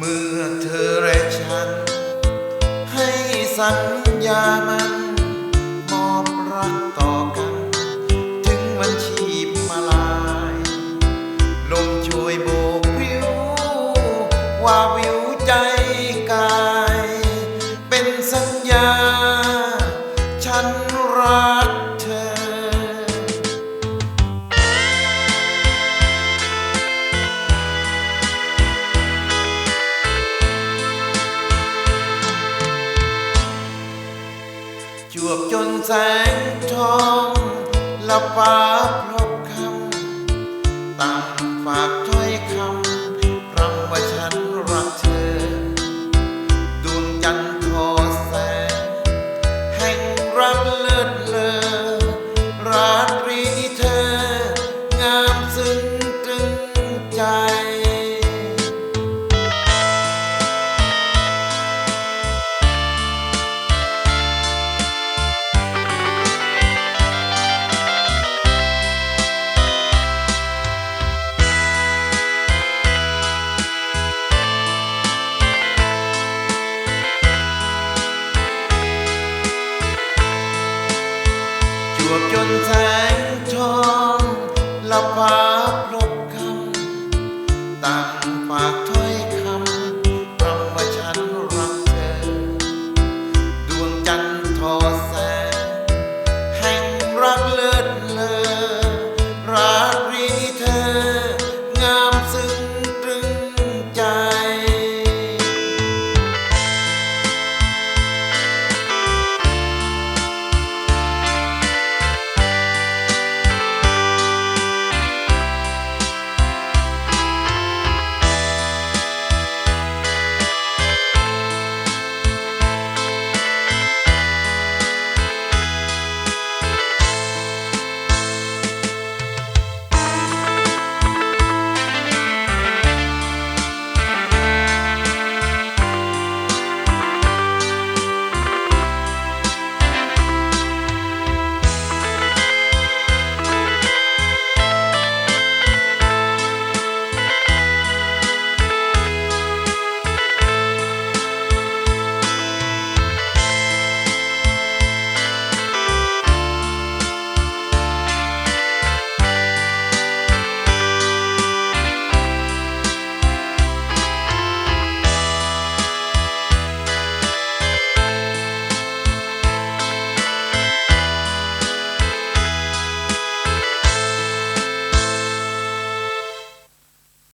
เธอและฉัน ให้สัญญามันมอบรักต่อกัน ถึงมันชีพมาลายลมช่วยโบกวิวว่าวิวใจกาย วบจนแสงทองละฟ้าพล วบจนแสงทองลับพา